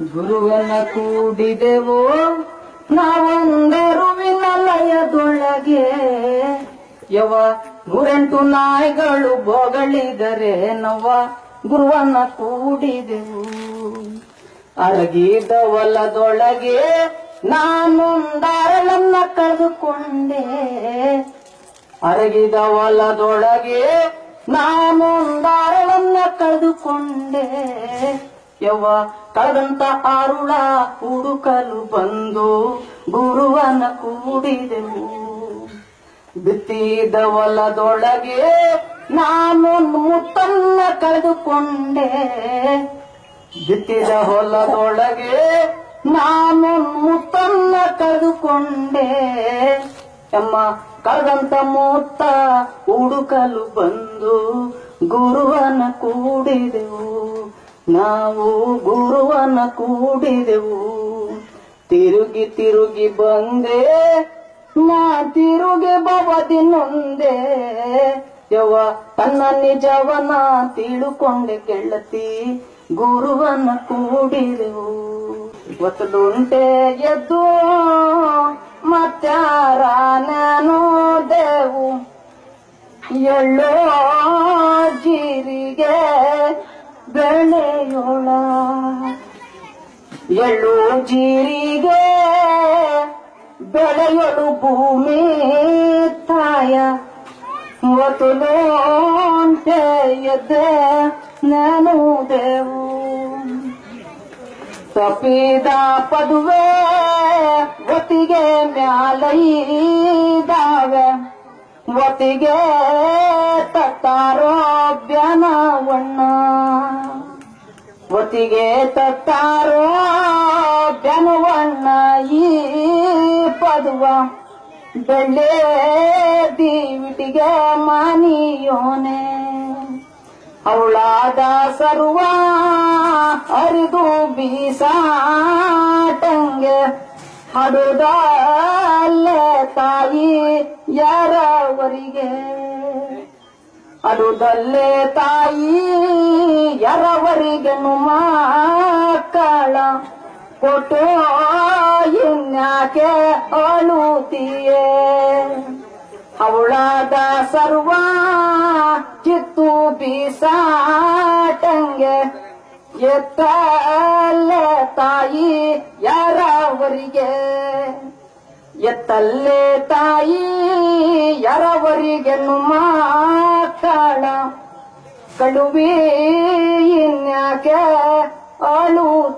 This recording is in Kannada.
ಗುರುವನ್ನ ಕೂಡಿದೆವು. ನಾವೊಂದರುವಿನ ಲಯದೊಳಗೆ. ಯವ ನೂರೆಂಟು ನಾಯಿಗಳು ಬೊಗಳಿದರೆ ನವ ಗುರುವನ್ನ ಕೂಡಿದೆವು. ಅರಗಿದ ಹೊಲದೊಳಗೆ ನಾನೊಂದಾರಳನ್ನ ಕಳೆದುಕೊಂಡೆ. ಅರಗಿದ ಹೊಲದೊಳಗೆ ನಾನೊಂದಾರಳನ್ನ ಕಳೆದುಕೊಂಡೆ. ಯವ್ವ ಕಳೆದಂತ ಆರುಳ ಹುಡುಕಲು ಬಂದು ಗುರುವನ ಕೂಡಿದೆವು. ಬಿತ್ತಿದ ಹೊಲದೊಳಗೆ ನಾನು ಮುತ್ತನ್ನ ಕಳೆದುಕೊಂಡೆ. ಬಿತ್ತಿದ ಹೊಲದೊಳಗೆ ನಾನು ಮುತ್ತನ್ನ ಕಳೆದುಕೊಂಡೆ. ಎಮ್ಮ, ಕಳೆದಂತ ಮೂತ್ತ ಹುಡುಕಲು ಬಂದು ಗುರುವನ ಕೂಡಿದೆವು. ನಾವು ಗುರುವನ ಕೂಡಿದೆವು. ತಿರುಗಿ ತಿರುಗಿ ಬಂದೆ, ನಾ ತಿರುಗಿ ಬವದಿ ನೊಂದೆ. ಯವ ತನ್ನ ನಿಜವನ ತಿಳುಕೊಂಡೆ ಗೆಳತಿ ಗುರುವನ ಕೂಡಿದೆವು. ಒತ್ತಲುಂಟೆ ಎದ್ದು ಮತ್ತಾರ ನಾನು ದೇವು ಎಳ್ಳೋ ಜೀರಿಗೆ ಬೆಳೆಯೋಳ ಎಳ್ಳು ಜೀರಿಗೆ ಬೆಳೆಯಲು ಭೂಮಿ ತಾಯ ಅಂತೆ ಎದ್ದೆ ನಾನು ದೇವು ತಪ್ಪಿದ ಪದುವೆ ಒತ್ತಿಗೆ ಮ್ಯಾಲೈದಾವೆ ಒತ್ತಿಗೆ ಒತ್ತಿಗೆ ತತ್ತಾರೋ ಬೆನವಣ್ಣ ಈ ಪದುವ. ಬೆಳ್ಳೆ ದೀವಿಟಿಗೆ ಮಾನಿಯೋನೆ. ಅವಳಾದ ಸರ್ವ ಅರಿದು ಬೀಸಾಟಂಗೆ. ಹಡುದಲ್ಲೇ ತಾಯಿ ಯಾರವರಿಗೆ? ಅಡುದಲ್ಲೇ ತಾಯಿ ಯಾರವರಿಗೆ ಮಕ್ಕಳ ಕೊಟ್ಟು ಇನ್ಯಾಕೆ ಅಳುತ್ತೀಯೇ ಅವಳಾದ ಸರ್ವ ಕಿತ್ತು ಬೀಸಾಟಂಗೆ ಎತ್ತಲ್ಲೇ ತಾಯಿ ಯಾರವರಿಗೆ? ಎತ್ತಲ್ಲೇ ತಾಯಿ ಯಾರವರಿಗೆ ಮಕ್ಕಳ क्या आलू